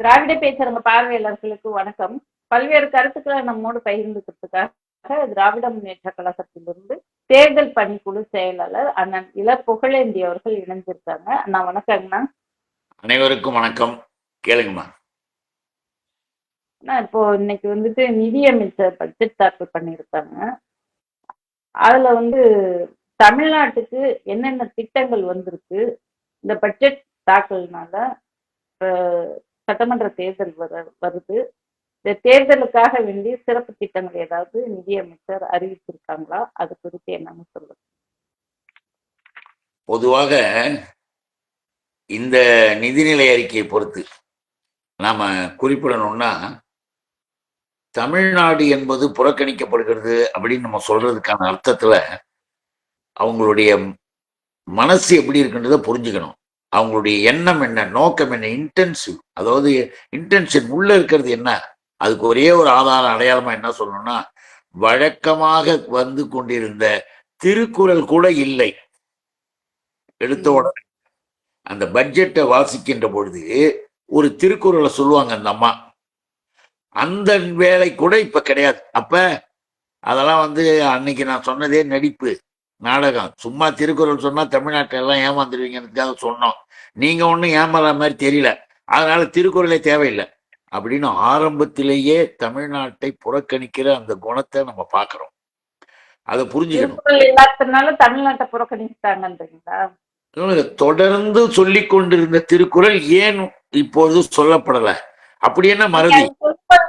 திராவிட பேசுறவங்க பார்வையாளர்களுக்கு வணக்கம். பல்வேறு கருத்துக்களை நம்மோடு பகிர்ந்துக்கிறதுக்காக திராவிட முன்னேற்ற கழகத்திலிருந்து தேர்தல் பணிக்குழு செயலாளர் அண்ணன் இள புகழேந்தி அவர்கள் இணைஞ்சிருக்காங்க அண்ணா வணக்கங்கண்ணா அனைவருக்கும் வணக்கம். கேளுங்கம்மா. அண்ணா இப்போ இன்னைக்கு வந்துட்டு நிதியமைச்சர் பட்ஜெட் தாக்கல் பண்ணியிருக்காங்க. அதுல வந்து தமிழ்நாட்டுக்கு என்னென்ன திட்டங்கள் வந்திருக்கு? இந்த பட்ஜெட் தாக்கல்னால சட்டமன்ற தேர்தல் வர வருது. இந்த தேர்தலுக்காக வேண்டி சிறப்பு திட்டங்கள் ஏதாவது நிதியமைச்சர் அறிவிச்சிருக்காங்களா? அது குறித்து என்னன்னு சொல்லுங்க. பொதுவாக இந்த நிதிநிலை அறிக்கையை பொறுத்து நாம குறிப்பிடணும்னா தமிழ்நாடு என்பது புறக்கணிக்கப்படுகிறது அப்படின்னு நம்ம சொல்றதுக்கான அர்த்தத்துல அவங்களுடைய மனசு எப்படி இருக்குன்றத புரிஞ்சுக்கணும். அவங்களுடைய எண்ணம் என்ன நோக்கம் என்ன இன்டென்சிவ் அதாவது இன்டென்ஷன் உள்ள இருக்கிறது என்ன? அதுக்கு ஒரே ஒரு ஆதாரம் அடையாளமா என்ன சொல்லணும்னா வழக்கமாக வந்து கொண்டிருந்த திருக்குறள் கூட இல்லை. எடுத்த உடனே. அந்த பட்ஜெட்டை வாசிக்கின்ற பொழுது ஒரு திருக்குறளை சொல்லுவாங்க அந்த அம்மா. அந்த வேலை கூட இப்ப கிடையாது. அப்ப அதெல்லாம் வந்து அன்னைக்கு நான் சொன்னதே நடிப்பு. நாடகம். சும்மா திருக்குறள் சொன்னா தமிழ்நாட்டில எல்லாம் ஏமாந்துருவீங்கன்றதுக்காக சொன்னோம். நீங்க ஒன்றும் ஏமாற மாதிரி தெரியல. அதனால திருக்குறளே தேவையில்லை. அப்படின்னு ஆரம்பத்திலேயே தமிழ்நாட்டை புறக்கணிக்கிற அந்த குணத்தை நம்ம பார்க்கிறோம். அதை புரிஞ்சுக்கணும். தமிழ்நாட்டை இன்னொன்னு, தொடர்ந்து சொல்லிக் கொண்டிருந்த திருக்குறள் ஏன் இப்பொழுது சொல்லப்படல? அப்படி என்ன மறதி?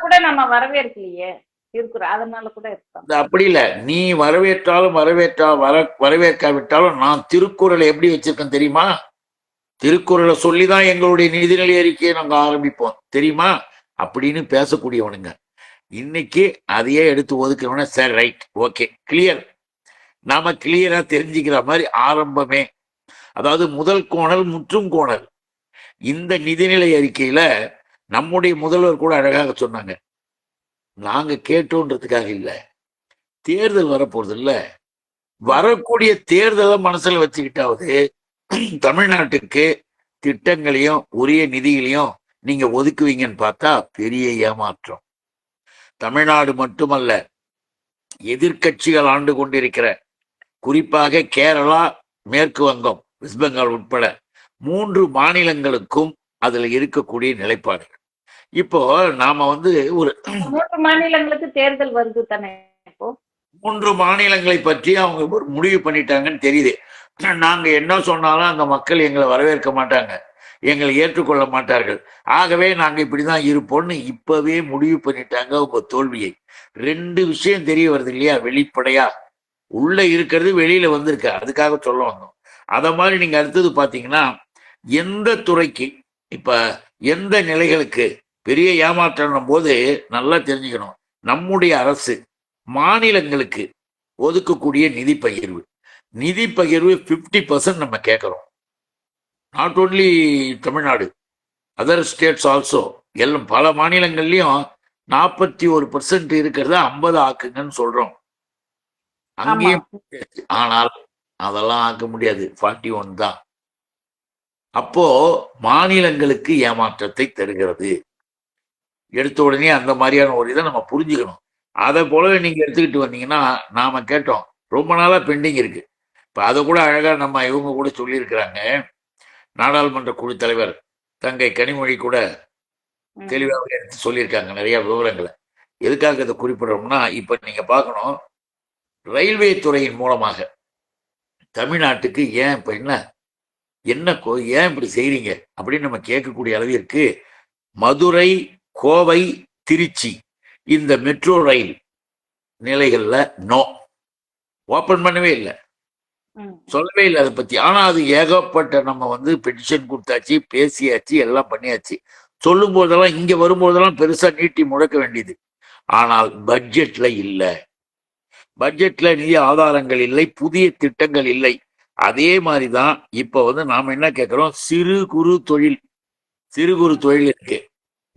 கூட நம்ம வரவேற்கலையே. திருக்குறள் அதனால கூட இருக்கோம் அப்படி இல்ல. நீ வரவேற்றாலும் வரவேற்றா வர வரவேற்காவிட்டாலும் நான் திருக்குறளை எப்படி வச்சிருக்கேன் தெரியுமா? திருக்குறளை சொல்லிதான் எங்களுடைய நிதிநிலை அறிக்கையை நாங்க ஆரம்பிப்போம். தெரியுமா? அப்படின்னு பேசக்கூடியவனுங்க. இன்னைக்கு அதையே எடுத்து ஒதுக்கிறவன சரி ரைட் ஓகே கிளியர் நாம கிளியரா தெரிஞ்சுக்கிற மாதிரி ஆரம்பமே. அதாவது முதல் கோணல் முற்றும் கோணல். இந்த நிதிநிலை அறிக்கையில நம்முடைய முதல்வர் கூட அழகாக சொன்னாங்க. நாங்கள் கேட்டோன்றதுக்காக இல்லை. தேர்தல் வரப்போறது இல்லை வரக்கூடிய தேர்தலை மனசில் வச்சுக்கிட்டாவது தமிழ்நாட்டுக்கு திட்டங்களையும் உரிய நிதிகளையும் நீங்க ஒதுக்குவீங்கன்னு பார்த்தா பெரிய ஏமாற்றம். தமிழ்நாடு மட்டுமல்ல எதிர்க்கட்சிகள் ஆண்டு கொண்டிருக்கிற குறிப்பாக கேரளா மேற்கு வங்கம் வெஸ்ட் பெங்கால் உட்பட மூன்று மாநிலங்களுக்கும் அதில் இருக்கக்கூடிய நிலைப்பாடுகள். இப்போ நாம வந்து ஒரு மூன்று மாநிலங்களுக்கு தேர்தல் வருது தானே இப்போ? மூன்று மாநிலங்களை பற்றி அவங்க ஒரு முடிவு பண்ணிட்டாங்கன்னு தெரியுது. நாங்க என்ன சொன்னாலும் அந்த மக்கள் எங்களை வரவேற்க மாட்டாங்க. எங்களை ஏற்றுக்கொள்ள மாட்டார்கள். ஆகவே நாங்க இப்படிதான் இருப்போம்னு இப்பவே முடிவு பண்ணிட்டாங்க உங்க தோல்வியை. ரெண்டு விஷயம் தெரிய வருது இல்லையா? வெளிப்படையா. உள்ள இருக்கிறது வெளியில வந்திருக்கு. அதுக்காக சொல்ல வந்தோம். அத மாதிரி நீங்க அடுத்தது பாத்தீங்கன்னா எந்த துறைக்கு இப்ப எந்த நிலைகளுக்கு பெரிய ஏமாற்றம் போது நல்லா தெரிஞ்சுக்கணும். நம்முடைய அரசு மாநிலங்களுக்கு ஒதுக்கக்கூடிய நிதி பகிர்வு. நிதி பகிர்வு 50% பர்சன்ட் நம்ம கேட்குறோம். Not only Tamil Nadu other states also எல்லாம் பல மாநிலங்கள்லயும் நாற்பத்தி ஒரு பர்சன்ட் இருக்கிறத ஐம்பது ஆக்குங்கன்னு சொல்றோம். அங்கேயும் ஆனால் அதெல்லாம் ஆக்க முடியாது. ஃபார்ட்டி ஒன் தான். அப்போ மாநிலங்களுக்கு ஏமாற்றத்தை தருகிறது. எடுத்த உடனே அந்த மாதிரியான ஒரு இதை நம்ம புரிஞ்சுக்கணும். அதை போலவே நீங்க எடுத்துக்கிட்டு வந்தீங்கன்னா நாம கேட்டோம். ரொம்ப நாளா பெண்டிங் இருக்கு. இப்ப அதை கூட அழகா நம்ம இவங்க கூட சொல்லியிருக்கிறாங்க. நாடாளுமன்ற குழு தலைவர் தங்கை கனிமொழி கூட. தெளிவாக எடுத்து சொல்லியிருக்காங்க நிறைய விவரங்களை. எதுக்காக இதை குறிப்பிடுறோம்னா இப்ப நீங்க பார்க்கணும் ரயில்வே துறையின் மூலமாக தமிழ்நாட்டுக்கு ஏன் இப்ப என்ன என்ன கோ- ஏன் இப்படி செய்றீங்க அப்படின்னு நம்ம கேட்கக்கூடிய அளவிற்கு மதுரை கோவை திருச்சி இந்த மெட்ரோ ரயில் நிலைகள்ல நோ ஓபன் பண்ணவே இல்லை. சொல்லவே இல்லை அதை பத்தி. ஆனா அது ஏகப்பட்ட நம்ம வந்து பெட்டிஷன் கொடுத்தாச்சு பேசியாச்சு எல்லாம் பண்ணியாச்சு. சொல்லும் போதெல்லாம் இங்க வரும்போதெல்லாம் பெருசா நீட்டி முழக்க வேண்டியது. ஆனால் பட்ஜெட்ல இல்ல. பட்ஜெட்ல நிதி ஆதாரங்கள் இல்லை புதிய திட்டங்கள் இல்லை. அதே மாதிரிதான் இப்ப வந்து நாம என்ன கேட்கிறோம் சிறு குறு தொழில். சிறு குறு தொழில் இருக்கு.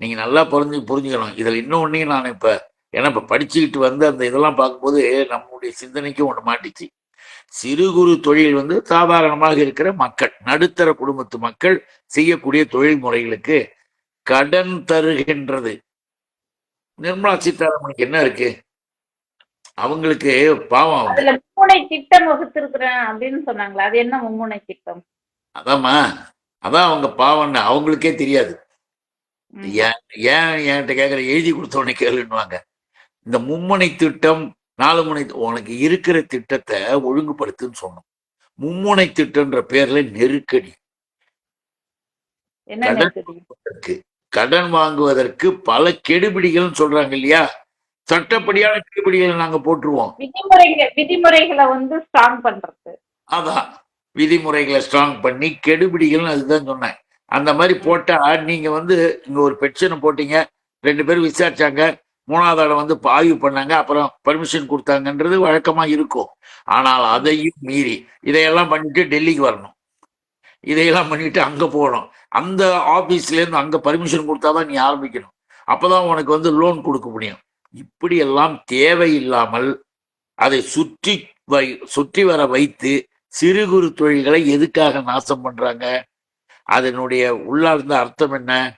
நீங்க நல்லா புரிஞ்சு புரிஞ்சுக்கணும். இதுல இன்னொன்னு நான் இப்ப ஏன்னா இப்ப படிச்சுக்கிட்டு வந்து அந்த இதெல்லாம் பார்க்கும்போது நம்முடைய சிந்தனைக்கு ஒண்ணு மாட்டிச்சு. சிறு குறு தொழில் வந்து சாதாரணமாக இருக்கிற மக்கள் நடுத்தர குடும்பத்து மக்கள் செய்யக்கூடிய தொழில் முறைகளுக்கு கடன் தருகின்றது. நிர்மலா சீதாராமனுக்கு என்ன இருக்கு? அவங்களுக்கு பாவம் மும்முனை திட்டம் வகுத்திருக்கிறேன் அப்படின்னு சொன்னாங்களா அது என்ன மும்முனை திட்டம்? அதாம்மா அதான் அவங்க பாவம்னு அவங்களுக்கே தெரியாது. ஏன் ஏன் என்கிட்ட கேட்குற எழுதி கொடுத்தவனே கேளுன்னுவாங்க. இந்த மும்முனை திட்டம் நாலு முனை உனக்கு இருக்கிற திட்டத்தை ஒழுங்குபடுத்துன்னு சொன்னோம். மும்முனை திட்டம்ன்ற பேர்ல நெருக்கடி. கடன் வாங்குவதற்கு. பல கெடுபிடிகள்னு சொல்றாங்க இல்லையா? சட்டப்படியான கெடுபிடிகள் நாங்க போட்டுருவோம். விதிமுறைகள் வந்து ஸ்ட்ராங் பண்றது. அதான். விதிமுறைகளை ஸ்ட்ராங் பண்ணி கெடுபிடிகள்னு அதுதான் சொன்னேன். அந்த மாதிரி போட்டா நீங்க வந்து இங்க ஒரு பெட்ஷனை போட்டீங்க. ரெண்டு பேரும் விசாரிச்சாங்க. மூணாவது ஆளை வந்து ஆய்வு பண்ணாங்க. அப்புறம் பர்மிஷன் கொடுத்தாங்கன்றது வழக்கமா இருக்கும். ஆனால் அதையும் மீறி இதையெல்லாம் பண்ணிட்டு டெல்லிக்கு வரணும். இதையெல்லாம் பண்ணிட்டு அங்க போகணும். அந்த ஆபீஸ்ல இருந்து அங்க பர்மிஷன் கொடுத்தாதான் நீ ஆரம்பிக்கணும். அப்பதான் உனக்கு வந்து லோன் கொடுக்க முடியும். இப்படி எல்லாம் தேவையில்லாமல் அதை சுற்றி வை சுற்றி வர வைத்து சிறு குறு தொழில்களை எதுக்காக நாசம் பண்றாங்க? அதனுடைய உள்ளார்ந்த அர்த்தம் என்ன?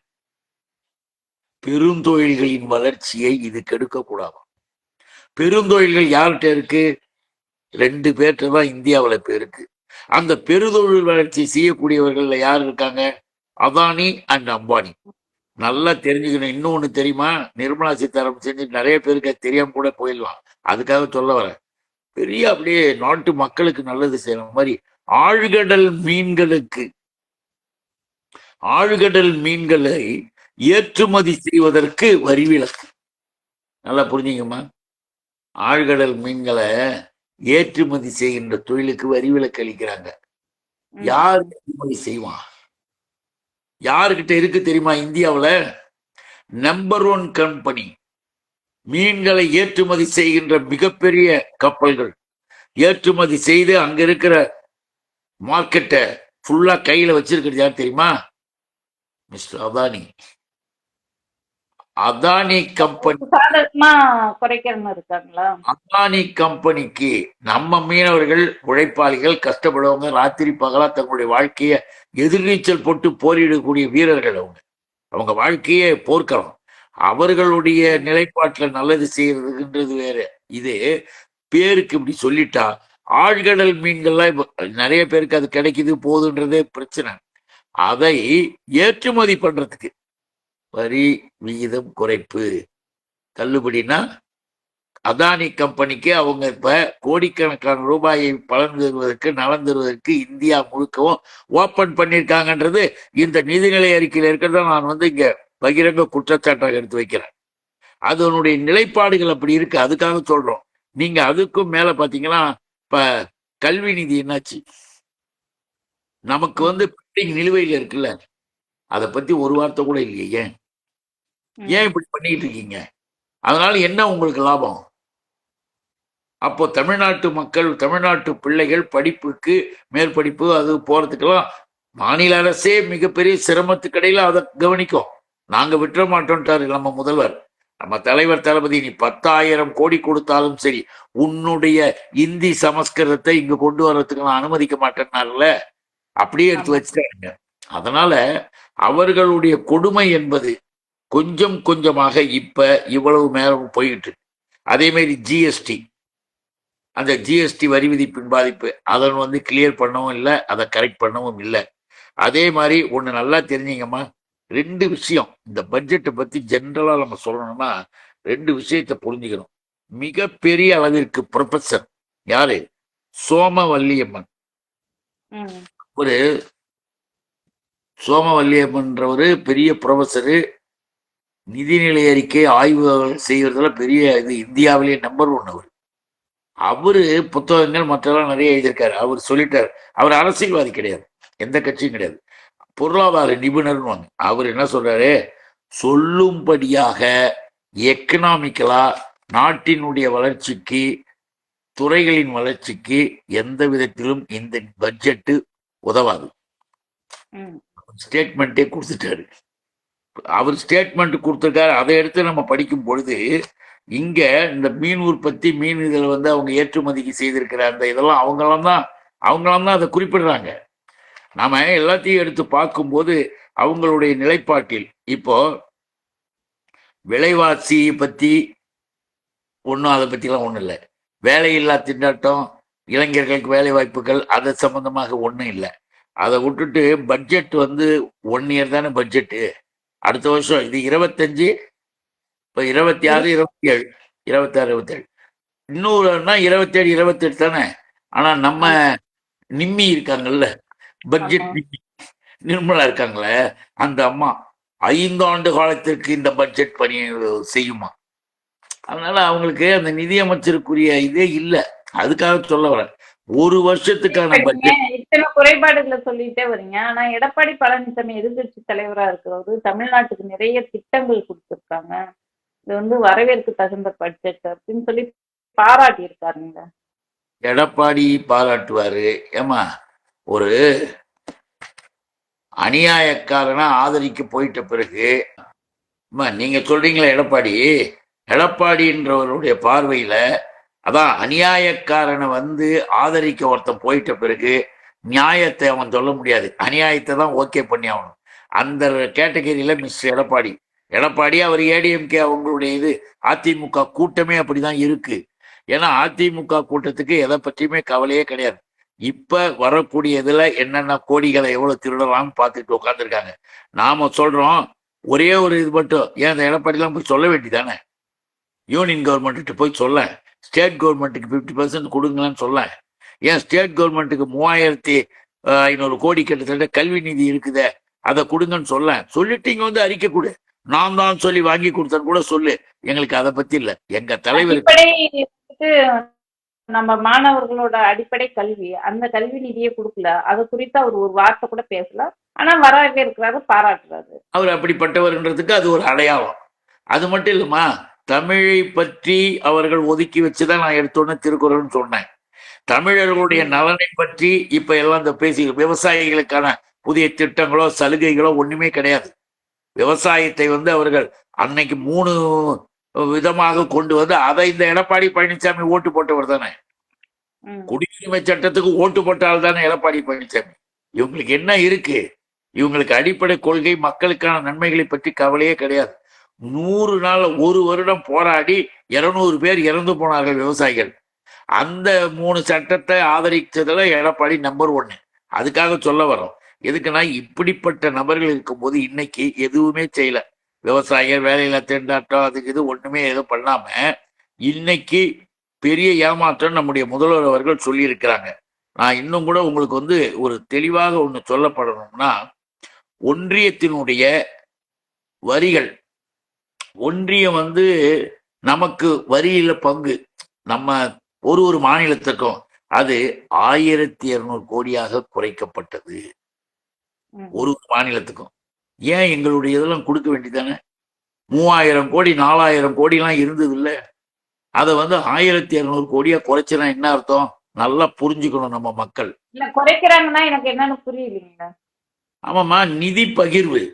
பெருந்தொழில்களின் வளர்ச்சியை இது கெடுக்கக்கூடாது. பெருந்தொழில்கள் யார்கிட்ட இருக்கு? ரெண்டு பேர்கிட்ட தான் இந்தியாவில் இப்போ இருக்கு. அந்த பெருந்தொழில் வளர்ச்சி செய்யக்கூடியவர்கள்ல யார் இருக்காங்க? அதானி அண்ட் அம்பானி. நல்லா தெரிஞ்சுக்கணும். இன்னொன்னு தெரியுமா? நிர்மலா சீதாராமன் செஞ்சு நிறைய பேருக்கு தெரியாம கூட போயிடலாம். அதுக்காக சொல்ல வரேன். பெரிய அப்படியே நாட்டு மக்களுக்கு நல்லது செய்யற மாதிரி ஆழ்கடல் மீன்களுக்கு ஆழ்கடல் மீன்களை ஏற்றுமதி செய்வதற்கு வரி விலக்கு நல்லா புரிஞ்சுங்கம்மா. ஆழ்கடல் மீன்களை ஏற்றுமதி செய்கின்ற தொழிலுக்கு வரி விலக்கு அளிக்கிறாங்க. யார் ஏற்றுமதி செய்வான் யாருக்கிட்ட இருக்கு தெரியுமா இந்தியாவுல? நம்பர் ஒன் கம்பெனி மீன்களை ஏற்றுமதி செய்கின்ற மிகப்பெரிய கப்பல்கள். ஏற்றுமதி செய்து அங்க இருக்கிற மார்க்கெட்டை ஃபுல்லா கையில வச்சிருக்கிறது யார் தெரியுமா? மிஸ்டர் அதானி. அதானி கம்பெனி அதானி கம்பெனிக்கு நம்ம மீனவர்கள் உழைப்பாளிகள் கஷ்டப்படுறவங்க ராத்திரி பகலா தங்களுடைய வாழ்க்கையை எதிர்நீச்சல் போட்டு போரிடக்கூடிய வீரர்கள் அவங்க. அவங்க வாழ்க்கையே போர்க்களம். அவர்களுடைய நிலைப்பாட்டுல நல்லது செய்யறதுன்றது வேற. இது பேருக்கு இப்படி சொல்லிட்டா ஆழ்கடல் மீன்கள்லாம் இப்ப நிறைய பேருக்கு அது கிடைக்குது போதுன்றதே பிரச்சனை. அதை ஏற்றுமதி பண்றதுக்கு. வரி விகிதம் குறைப்பு. தள்ளுபடினா அதானி கம்பெனிக்கு அவங்க இப்ப கோடிக்கணக்கான ரூபாயை பலன் தருவதற்கு நலன் தருவதற்கு இந்தியா முழுக்கவும் ஓபன் பண்ணியிருக்காங்கன்றது இந்த நிதிநிலை அறிக்கையில இருக்கிறத நான் வந்து இங்க பகிரங்க குற்றச்சாட்டாக எடுத்து வைக்கிறேன். அதனுடைய நிலைப்பாடுகள் அப்படி இருக்கு அதுக்காக சொல்றோம். நீங்க அதுக்கும் மேல பாத்தீங்கன்னா இப்ப கல்வி நிதி என்னாச்சு? நமக்கு வந்து pending நிலுவையில் இருக்குல்ல. அதை பத்தி ஒரு வார்த்தை கூட இல்லையே. ஏன். ஏன் இப்படி பண்ணிட்டு இருக்கீங்க? அதனால என்ன உங்களுக்கு லாபம்? அப்போ தமிழ்நாட்டு மக்கள் தமிழ்நாட்டு பிள்ளைகள் படிப்புக்கு மேற்படிப்பு அது போறதுக்கெல்லாம் மாநில அரசே மிகப்பெரிய சிரமத்துக்கடையில அதை கவனிக்கும். நாங்க விட்டுற மாட்டோம்ட்டாரு நம்ம முதல்வர். நம்ம தலைவர் தளபதி நீ பத்தாயிரம் கோடி கொடுத்தாலும் சரி உன்னுடைய இந்தி சமஸ்கிருதத்தை இங்க கொண்டு வர்றதுக்கு நான் அனுமதிக்க மாட்டேன்னாருல. அப்படியே எடுத்து வச்சுட்டாங்க அதனால அவர்களுடைய கொடுமை என்பது கொஞ்சம் கொஞ்சமாக இப்ப இவ்வளவு மேலும் போயிட்டு. அதே மாதிரி ஜிஎஸ்டி அந்த ஜிஎஸ்டி வரி விதிப்பின் பாதிப்பு அதை வந்து கிளியர் பண்ணவும் இல்லை அதை கரெக்ட் பண்ணவும் இல்லை. அதே மாதிரி ஒண்ணு நல்லா தெரிஞ்சுங்கம்மா ரெண்டு விஷயம் இந்த பட்ஜெட்டை பத்தி ஜென்ரலா நம்ம சொல்லணும்னா ரெண்டு விஷயத்தை புரிஞ்சுக்கணும். மிகப்பெரிய அளவிற்கு ப்ரொஃபசர் யாரு? சோமவல்லியம்மன். ம். ஒரு சோமவல்லியம்ன்றவர் பெரிய ப்ரொஃபஸரு நிதிநிலை அறிக்கை ஆய்வுகள் செய்கிறதுல பெரிய இது இந்தியாவிலேயே நம்பர் ஒன் அவர். அவரு புத்தகங்கள் மற்றெல்லாம் நிறைய எழுதியிருக்காரு. அவர் சொல்லிட்டார். அவர் அரசியல்வாதி கிடையாது. எந்த கட்சியும் கிடையாது. பொருளாதார நிபுணர்னு அவர் என்ன சொல்றாரு? சொல்லும்படியாக எக்கனாமிக்கலா நாட்டினுடைய வளர்ச்சிக்கு துறைகளின் வளர்ச்சிக்கு எந்த விதத்திலும் இந்த பட்ஜெட்டு உதவாது. ஸ்டேட்மெண்ட்டே கொடுத்துட்டாரு. அவர் ஸ்டேட்மெண்ட் கொடுத்துருக்காரு. அதை எடுத்து நம்ம படிக்கும் பொழுது இங்க இந்த மீன் உற்பத்தி மீன் இதில் வந்து அவங்க ஏற்றுமதிக்கு செய்திருக்கிற அந்த இதெல்லாம் அவங்களாம் தான் அவங்களாம் தான் அதை குறிப்பிடுறாங்க. நாம எல்லாத்தையும் எடுத்து பார்க்கும்போது அவங்களுடைய நிலைப்பாட்டில் இப்போ விலைவாசியை பத்தி ஒன்றும் அதை பற்றிலாம் ஒன்றும் இல்லை. வேலையில்லா திண்டாட்டம் இளைஞர்களுக்கு வேலை வாய்ப்புகள் அது சம்பந்தமாக ஒன்றும் இல்லை. அதை விட்டுட்டு பட்ஜெட் வந்து ஒன் இயர் தானே பட்ஜெட்டு அடுத்த வருஷம் இது இருபத்தஞ்சு இப்போ இருபத்தி ஆறு இருபத்தி ஏழு இருபத்தாறு இருபத்தேழு இன்னொருனா இருபத்தேழு இருபத்தெட்டு தானே. ஆனா நம்ம நிம்மி இருக்காங்கல்ல பட்ஜெட். நிம்மி. நிர்மலா இருக்காங்களே அந்த அம்மா. ஐந்தாண்டு காலத்திற்கு இந்த பட்ஜெட் பணி செய்யுமா? அதனால அவங்களுக்கு அந்த நிதியமைச்சருக்குரிய இதே இல்லை. அதுக்காக சொல்ல வரேன். ஒரு வருஷத்துக்கான பட்ஜெட் இத்தனை குறைபாடுகளை சொல்லிட்டே வரீங்க. ஆனா எடப்பாடி பழனிசாமி எதிர்கட்சி தலைவரா இருக்கிறவரு தமிழ்நாட்டுக்கு நிறைய திட்டங்கள் கொடுத்திருக்காங்க. இது வந்து வரவேற்க தகுந்த பட்ஜெட் அப்படின்னு சொல்லி பாராட்டி இருக்காருங்க எடப்பாடி பாராட்டுவாரு. ஏமா ஒரு அநியாயக்காரனா ஆதரிக்க போயிட்ட பிறகு நீங்க சொல்றீங்களா எடப்பாடி? எடப்பாடின்றவருடைய பார்வையில அதான் அநியாயக்காரனை வந்து ஆதரிக்க ஒருத்தன் போயிட்ட பிறகு நியாயத்தை அவன் சொல்ல முடியாது. அநியாயத்தை தான் ஓகே பண்ணி ஆகணும். அந்த கேட்டகரியில மிஸ் எடப்பாடி. எடப்பாடி அவர் ஏடிஎம்கே அவங்களுடைய இது அதிமுக கூட்டமே அப்படிதான் இருக்கு. ஏன்னா அதிமுக கூட்டத்துக்கு எதை பற்றியுமே கவலையே கிடையாது. இப்ப வரக்கூடியதுல என்னென்ன கோடிகளை எவ்வளவு திருடலாம்னு பார்த்துட்டு உட்காந்துருக்காங்க நாம சொல்றோம் ஒரே ஒரு இது மட்டும். ஏன் அந்த எடப்பாடிலாம் போய் சொல்ல வேண்டியதானே யூனியன் கவர்மெண்ட்டு போய் சொல்ல ஸ்டேட் கவர்மெண்ட்டுக்கு ஃபிஃப்டி பர்சன்ட் கொடுங்களான்னு சொல்ல ஏன் ஸ்டேட் கவர்மெண்ட்டுக்கு மூவாயிரத்தி ஐநூறு கோடி கிட்டத்தட்ட கல்வி நிதி இருக்குதே அதை கொடுங்கன்னு சொல்ல சொல்லிட்டு இங்க வந்து அறிக்கை கொடு. நான் தான் சொல்லி வாங்கி கொடுத்தேன்னு கூட சொல்லு. எங்களுக்கு அதை பத்தி இல்ல. எங்க தலைவர் நம்ம மாணவர்களோட அடிப்படை கல்வி அந்த கல்வி நிதியை கொடுக்கல. அது குறித்து அவர் ஒரு வார்த்தை கூட பேசல. ஆனா வரவேற்கிறாரு பாராட்டுறாரு. அவர் அப்படிப்பட்டவர்ன்றதுக்கு அது ஒரு அடையாளம். அது மட்டும் இல்லைம்மா. தமிழை பற்றி அவர்கள் ஒதுக்கி வச்சுதான் நான் எடுத்தோன்னே திருக்குறள்னு சொன்னேன். தமிழர்களுடைய நலனை பற்றி இப்ப எல்லாம் இந்த பேசி விவசாயிகளுக்கான புதிய திட்டங்களோ சலுகைகளோ ஒண்ணுமே கிடையாது. விவசாயத்தை வந்து அவர்கள் அன்னைக்கு மூணு விதமாக கொண்டு வந்து அதை இந்த எடப்பாடி பழனிசாமி ஓட்டு போட்டவர் தானே. குடியுரிமை சட்டத்துக்கு ஓட்டு போட்டால் தானே எடப்பாடி பழனிசாமி. இவங்களுக்கு என்ன இருக்கு? இவங்களுக்கு அடிப்படை கொள்கை மக்களுக்கான நன்மைகளை பற்றி கவலையே கிடையாது. நூறு நாள் ஒரு வருடம் போராடி இருநூறு பேர் இறந்து போனார்கள் விவசாயிகள். அந்த மூணு சட்டத்தை ஆதரித்ததில் எடப்பாடி நம்பர் ஒன்னு அதுக்காக சொல்ல வரோம் எதுக்குன்னா இப்படிப்பட்ட நபர்கள் இருக்கும்போது இன்னைக்கு எதுவுமே செய்யல. விவசாயிகள் வேலையில திண்டாட்டம் அதுக்கு இது ஒண்ணுமே எதுவும் பண்ணாம இன்னைக்கு பெரிய ஏமாற்றம் நம்முடைய முதல்வர் அவர்கள் சொல்லியிருக்கிறாங்க. நான் இன்னும் கூட உங்களுக்கு வந்து ஒரு தெளிவாக ஒன்று சொல்லப்படணும்னா ஒன்றியத்தினுடைய வரிகள் ஒன்றியம் வந்து நமக்கு வரியில பங்கு. நம்ம ஒரு ஒரு மாநிலத்துக்கும் அது ஆயிரத்தி இருநூறு கோடியாக குறைக்கப்பட்டது. ஒரு ஒரு மாநிலத்துக்கும். ஏன் எங்களுடைய இதெல்லாம் கொடுக்க வேண்டியதானே? மூவாயிரம் கோடி நாலாயிரம் கோடிலாம் இருந்தது இல்ல அதை வந்து ஆயிரத்தி இருநூறு கோடியா குறைச்சுனா என்ன அர்த்தம்? நல்லா புரிஞ்சுக்கணும் நம்ம மக்கள். குறைக்கிறாங்கன்னா எனக்கு என்னன்னு புரியலைங்க. ஆமாம்மா நிதி பகிர்வு.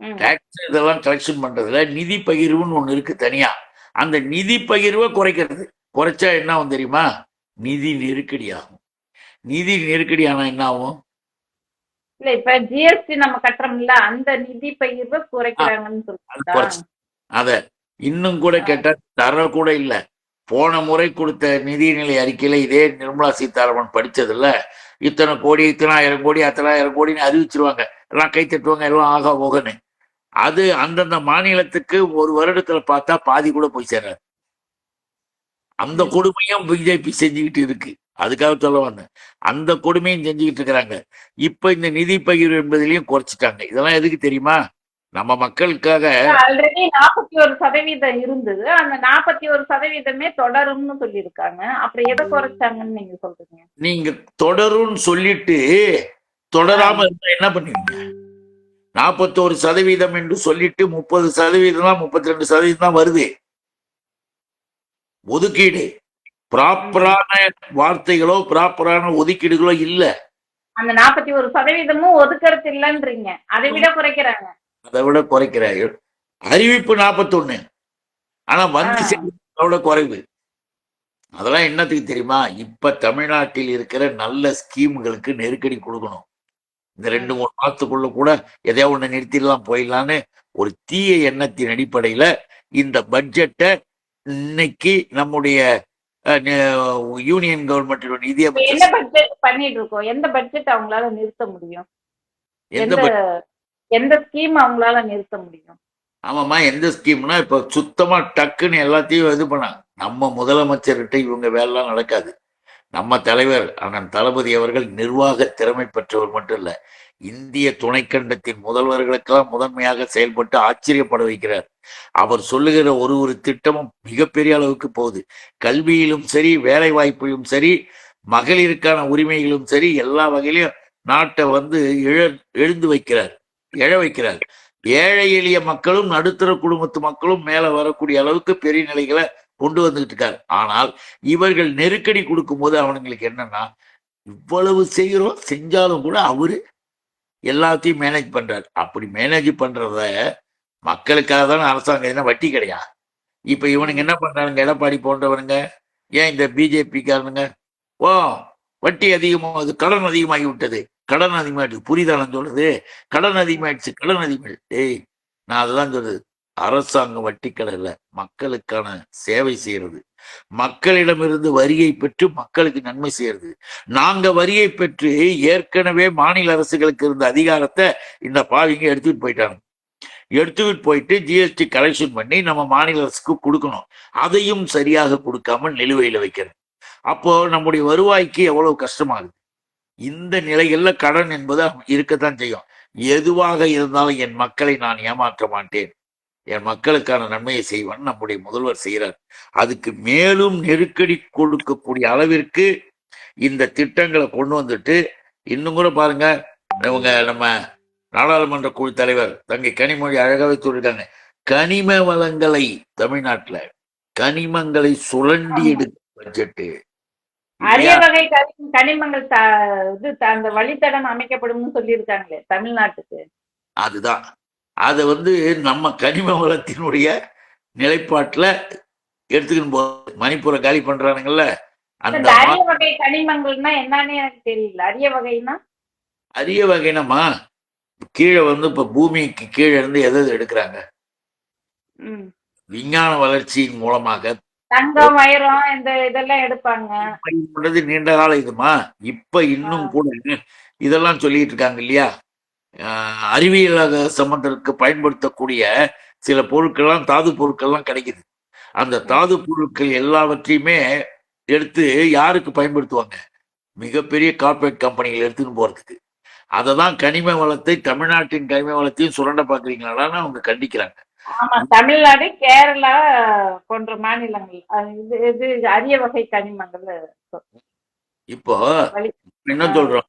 டாக்ஸ் இதெல்லாம் கலெக்ஷன் பண்றதுல நிதி பகிர்வுன்னு ஒண்ணு இருக்கு தனியா. அந்த நிதி பகிர்வை குறைக்கிறது. குறைச்சா என்ன ஆகும் தெரியுமா? நிதி நெருக்கடி ஆகும். நிதி நெருக்கடி ஆனா என்ன ஆகும்? இல்ல இப்ப ஜிஎஸ்டி நம்ம கட்டுறோம்ல அந்த நிதி பகிர்வை குறைக்கிறாங்கன்னு அது இன்னும் கூட கேட்டா தர கூட இல்ல. போன முறை கொடுத்த நிதிநிலை அறிக்கையில இதே நிர்மலா சீதாராமன் படிச்சதுல இத்தனை கோடி இத்தனை ஆயிரம் கோடி அத்தனை ஆயிரம் கோடின்னு அறிவிச்சிருவாங்க. எல்லாம் கை தட்டுவாங்க எல்லாம் ஆகா போகன்னு. அது அந்தந்த மாநிலத்துக்கு ஒரு வருடத்துல பார்த்தா பாதி கூட போய் சேராது. அந்த கொடுமையும் பிஜேபி செஞ்சுக்கிட்டு இருக்கு. அதுக்காக சொல்ல வந்தேன். அந்த கொடுமையும் செஞ்சுக்கிட்டு இருக்கிறாங்க. இப்ப இந்த நிதி பகிர்வு என்பதிலையும் குறைச்சிட்டாங்க. இதெல்லாம் எதுக்கு தெரியுமா? நம்ம மக்களுக்காக ஆல்ரெடி நாற்பத்தி ஒரு சதவீதம் இருந்தது. அந்த நாற்பத்தி ஒரு சதவீதமே தொடரும்னு சொல்லியிருக்காங்க. அப்புறம் எதை குறைச்சாங்கன்னு நீங்க சொல்றீங்க? நீங்க தொடரும்னு சொல்லிட்டு தொடராம இருந்தா என்ன பண்ணுவீங்க? நாற்பத்தோரு சதவீதம் என்று சொல்லிட்டு முப்பது சதவீதம் தான் முப்பத்தி ரெண்டு சதவீதம் தான் வருது. ஒதுக்கீடு. ப்ராப்பரான வார்த்தைகளோ ப்ராப்பரான ஒதுக்கீடுகளோ இல்ல. அந்த நாற்பத்தி ஒரு சதவீதமும் ஒதுக்கறது இல்லைன்றீங்க. அதை விட குறைக்கிறாங்க. அதை விட குறைக்கிறார்கள். அறிவிப்பு நாற்பத்தொன்னு ஆனா வந்து. சேர்ந்ததோட குறைவு. அதெல்லாம் என்னத்துக்கு தெரியுமா? இப்ப தமிழ்நாட்டில் இருக்கிற நல்ல ஸ்கீம்களுக்கு நெருக்கடி கொடுக்கணும். இந்த ரெண்டு மூணு மாசத்துக்குள்ள கூட எதையோ ஒண்ணு நிறுத்திடலாம் போயிடலான்னு ஒரு தீய எண்ணத்தின் அடிப்படையில இந்த பட்ஜெட்டை இன்னைக்கு நம்முடைய யூனியன் கவர்மெண்ட் இப்ப நிதி என்ன அமைச்சர் பட்ஜெட் பண்ணிட்டு இருக்கோம்? எந்த பட்ஜெட் அவங்களால நிறுத்த முடியும்? எந்த எந்த ஸ்கீம் அவங்களால நிறுத்த முடியும்? ஆமாம்மா எந்த ஸ்கீம்னா இப்ப சுத்தமா டக்குன்னு எல்லாத்தையும் இது பண்ணாங்க. நம்ம முதலமைச்சர்கிட்ட இவங்க வேலைலாம் நடக்காது. நம்ம தலைவர் அண்ணன் தளபதி அவர்கள் நிர்வாக திறமை பெற்றவர் மட்டும் இல்ல இந்திய துணைக்கண்டத்தின் முதல்வர்களுக்கெல்லாம் முதன்மையாக செயல்பட்டு ஆச்சரியப்பட வைக்கிறார். அவர் சொல்லுகிற ஒரு ஒரு திட்டமும் மிகப்பெரிய அளவுக்கு போகுது. கல்வியிலும் சரி வேலை வாய்ப்பிலும் சரி மகளிருக்கான உரிமைகளும் சரி எல்லா வகையிலும் நாட்டை வந்து இழ எழுந்து வைக்கிறார் எழ வைக்கிறார். ஏழை எளிய மக்களும் நடுத்தர குடும்பத்து மக்களும் மேல வரக்கூடிய அளவுக்கு பெரிய நிலைகளை கொண்டு வந்துகிட்டு இருக்காரு ஆனால் இவர்கள் நெருக்கடி கொடுக்கும்போது அவனுங்களுக்கு என்னன்னா இவ்வளவு செய்கிறோம் செஞ்சாலும் கூட அவரு எல்லாத்தையும் மேனேஜ் பண்றாரு. அப்படி மேனேஜ் பண்றத மக்களுக்காக தானே அரசாங்கம் என்ன வட்டி கிடையா? இப்ப இவனுங்க என்ன பண்றானுங்க? எடப்பாடி போன்றவனுங்க ஏன் இந்த பிஜேபிக்காரனுங்க? ஓ வட்டி அதிகமாகுது கடன் அதிகமாகி விட்டது. கடன் அதிகமாயிடுச்சு புரியுதா நான் சொல்றது? கடன் அதிகமாயிடுச்சு கடன் அதிகமாயிடுச்சு. டேய் நான் அதுதான் சொல்றது. அரசாங்கம் வட்டிக்கடை இல்லை மக்களுக்கான சேவை செய்யறது. மக்களிடமிருந்து வரியை பெற்று மக்களுக்கு நன்மை செய்யறது. நாங்க வரியை பெற்று ஏற்கனவே மாநில அரசுகளுக்கு இருந்த அதிகாரத்தை இந்த பாவிங்க எடுத்துட்டு போயிட்டாங்க. எடுத்துக்கிட்டு போயிட்டு ஜிஎஸ்டி கலெக்ஷன் பண்ணி நம்ம மாநில அரசுக்கு கொடுக்கணும். அதையும் சரியாக கொடுக்காம நிலுவையில் வைக்கிறது அப்போ நம்முடைய வருவாய்க்கு எவ்வளவு கஷ்டமாகுது? இந்த நிலைகள்ல கடன் என்பது இருக்கத்தான் செய்யும். எதுவாக இருந்தாலும் என் மக்களை நான் ஏமாற்ற மாட்டேன். என் மக்களுக்கான நன்மையை செய்வேன். நம்முடைய முதல்வர் செய்கிறார். அதுக்கு மேலும் நெருக்கடி கொடுக்கக்கூடிய அளவிற்கு இந்த திட்டங்களை கொண்டு வந்துட்டு இன்னும் கூட பாருங்க இவங்க நம்ம நாடாளுமன்ற குழு தலைவர் தங்கை கனிமொழி அழகாவே சொல்லியிருக்காங்க. கனிம வளங்களை தமிழ்நாட்டுல கனிமங்களை சுரண்டி எடுக்கும் பட்ஜெட்டு. அரிய வகை கனி- கனிமங்கள் இது அந்த வழித்தடம் அமைக்கப்படும்னு சொல்லியிருக்காங்களே தமிழ்நாட்டுக்கு. அதுதான். அதை வந்து நம்ம கனிம வளத்தினுடைய நிலைப்பாட்டுல எடுத்துக்கணும் போ. மணிப்பூரை காலி பண்றானுங்கல்ல அந்த அரிய வகை கனிமங்கள்னா என்னன்னு எனக்கு தெரியல. அரிய வகைன்னா? அரிய வகைனமா கீழே வந்து இப்ப பூமிக்கு கீழே இருந்து எதை எடுக்கிறாங்க. விஞ்ஞான வளர்ச்சியின் மூலமாக தங்கம் வைரம் இந்த இதெல்லாம் எடுப்பாங்க. நீண்ட கால இதுமா இப்ப இன்னும் கூட இதெல்லாம் சொல்லிட்டு இருக்காங்க இல்லையா? அறிவியல் சம்பந்தத்துக்கு பயன்படுத்தக்கூடிய சில பொருட்கள்லாம் தாது பொருட்கள்லாம் கிடைக்குது. அந்த தாது பொருட்கள் எல்லாவற்றையுமே எடுத்து யாருக்கு பயன்படுத்துவாங்க? மிகப்பெரிய கார்ப்பரேட் கம்பெனிகள் எடுத்துன்னு போறதுக்கு. அதை தான் கனிம வளத்தை தமிழ்நாட்டின் கனிம வளத்தையும் சுரண்ட பாக்குறீங்களான்னு அவங்க கண்டிக்கிறாங்க. ஆமா தமிழ்நாடு கேரளா போன்ற மாநிலங்கள். இது இது அரிய வகை கனிமங்கள். இப்போ என்ன சொல்றோம்?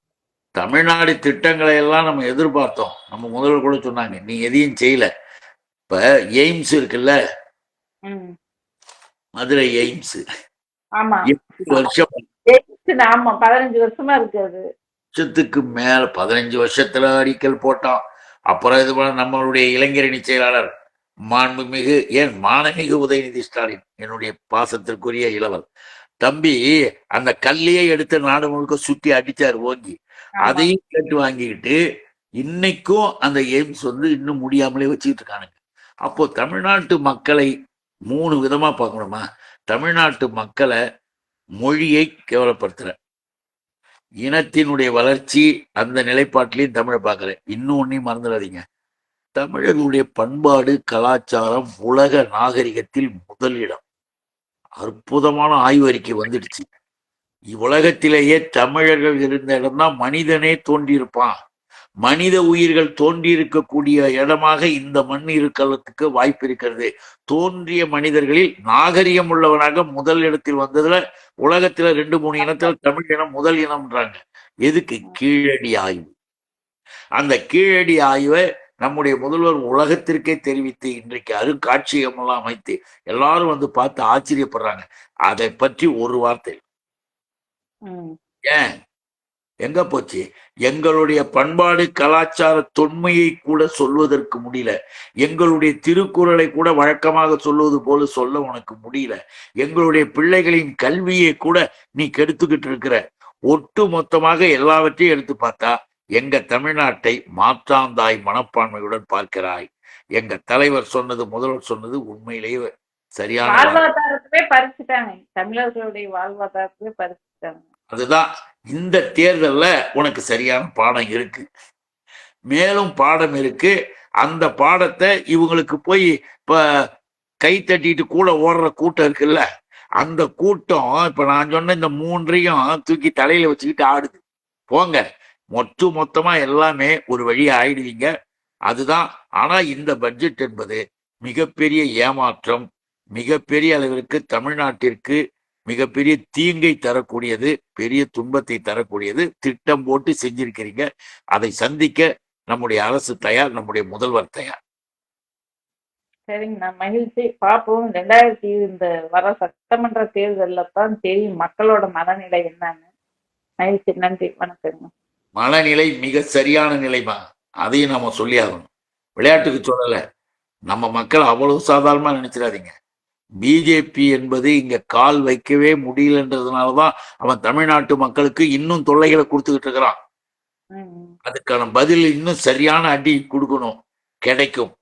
தமிழ்நாடு திட்டங்களை எல்லாம் நம்ம எதிர்பார்த்தோம். நம்ம முதல்வர் கூட சொன்னாங்க நீ எதையும் செய்யல. இப்ப எய்ம்ஸ் இருக்குல்ல. மதுரை எய்ம்ஸ். வருஷம். ஆமா பதினஞ்சு வருஷமா வருஷத்துக்கு மேல பதினஞ்சு வருஷத்துல அடிக்கல் போட்டோம் அப்புறம் இது நம்மளுடைய இளைஞரணி செயலாளர் மாண்புமிகு ஏன் மானமிகு உதயநிதி ஸ்டாலின் என்னுடைய பாசத்திற்குரிய இளவல். தம்பி அந்த கல்லையே எடுத்து நாடு முழுக்க சுத்தி அடிச்சாரு ஓங்கி. அதையும் கேட்டு வாங்கிக்கிட்டு இன்னைக்கும் அந்த எய்ம்ஸ் வந்து இன்னும் முடியாமலே வச்சுக்கிட்டு இருக்கானுங்க. அப்போ தமிழ்நாட்டு மக்களை மூணு விதமா பார்க்கணுமா? தமிழ்நாட்டு மக்களை மொழியை கேவலப்படுத்துற. இனத்தினுடைய வளர்ச்சி அந்த நிலைப்பாட்டிலையும் தமிழை பார்க்கிறேன் இன்னும் ஒன்னையும் மறந்துடாதீங்க. தமிழர்களுடைய பண்பாடு கலாச்சாரம் உலக நாகரிகத்தில் முதலிடம் அற்புதமான ஆய்வறிக்கை வந்துடுச்சு. இவ்வுலகத்திலேயே தமிழர்கள் இருந்த இடம்தான் மனிதனே தோன்றியிருப்பான். மனித உயிர்கள் தோன்றியிருக்கக்கூடிய இடமாக இந்த மண் இருக்கிறதுக்கு வாய்ப்பு இருக்கிறது. தோன்றிய மனிதர்களில் நாகரிகம் உள்ளவனாக முதல் இடத்தில் வந்ததுல உலகத்துல ரெண்டு மூணு இனத்துல தமிழ் இனம் முதல் இனம்ன்றாங்க. எதுக்கு? கீழடி ஆய்வு. அந்த கீழடி ஆய்வை நம்முடைய முதல்வர் உலகத்திற்கே தெரிவித்து இன்றைக்கு அருங்காட்சியகம் எல்லாம் அமைத்து எல்லாரும் வந்து பார்த்து ஆச்சரியப்படுறாங்க. அதை பற்றி ஒரு வார்த்தை. ஏன்? எங்க போச்சு? எங்களுடைய பண்பாடு கலாச்சார தொன்மையை கூட சொல்வதற்கு முடியல. எங்களுடைய திருக்குறளை கூட வழக்கமாக சொல்வது போல சொல்ல உனக்கு முடியல. எங்களுடைய பிள்ளைகளின் கல்வியை கூட நீ கெடுத்துக்கிட்டு இருக்கிற. ஒட்டு மொத்தமாக எல்லாவற்றையும் எடுத்து பார்த்தா எங்க தமிழ்நாட்டை மாற்றாந்தாய் மனப்பான்மையுடன் பார்க்கிறாய். எங்க தலைவர் சொன்னது முதல்வர் சொன்னது உண்மையிலேயே சரியான வார்த்தை. வாழ்வாதாரத்தவே பறிச்சுட்டாங்க. தமிழர்களுடைய வாழ்வாதாரத்தவே பறிச்சுட்டாங்க. அதுதான் இந்த தேர்தல்ல உனக்கு சரியான பாடம் இருக்கு. மேலும் பாடம் இருக்கு. அந்த பாடத்தை இவங்களுக்கு போய் இப்ப கை தட்டிட்டு கூட ஓடுற கூட்டம் இருக்குல்ல அந்த கூட்டம் இப்ப நான் சொன்ன இந்த மூன்றையும் தூக்கி தலையில வச்சுக்கிட்டு ஆடுது. போங்க. மொத்த மொத்தமா எல்லாமே ஒரு வழி ஆயிடுவீங்க. அதுதான் ஆனா இந்த பட்ஜெட் என்பது மிகப்பெரிய ஏமாற்றம் மிகப்பெரிய அளவிற்கு தமிழ்நாட்டிற்கு மிகப்பெரிய தீங்கை தரக்கூடியது பெரிய துன்பத்தை தரக்கூடியது திட்டம் போட்டு செஞ்சிருக்கிறீங்க. அதை சந்திக்க நம்முடைய அரசு தயார் நம்முடைய முதல்வர் தயார். சரிங்கண்ணா மகிழ்ச்சி. பார்ப்போம். ரெண்டாயிரத்தி இந்த வர சட்டமன்ற தேர்தலில் தான் தெரியும் மக்களோட மனநிலை என்னன்னு. மகிழ்ச்சி. நன்றி. வணக்கங்க. மனநிலை மிக சரியான நிலைமா? அதையும் நம்ம சொல்லி ஆகணும் விளையாட்டுக்கு சொல்லல. நம்ம மக்கள் அவ்வளவு சாதாரணமா நினைச்சிடாதீங்க. பிஜேபி என்பது இங்க கால் வைக்கவே முடியலன்றதுனாலதான் அவன் தமிழ்நாட்டு மக்களுக்கு இன்னும் தொல்லைகளை கொடுத்துக்கிட்டு இருக்கிறான். அதுக்கான பதில் இன்னும் சரியான அடி கொடுக்கணும். கிடைக்கும்.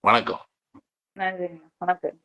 வணக்கம். வணக்கம்.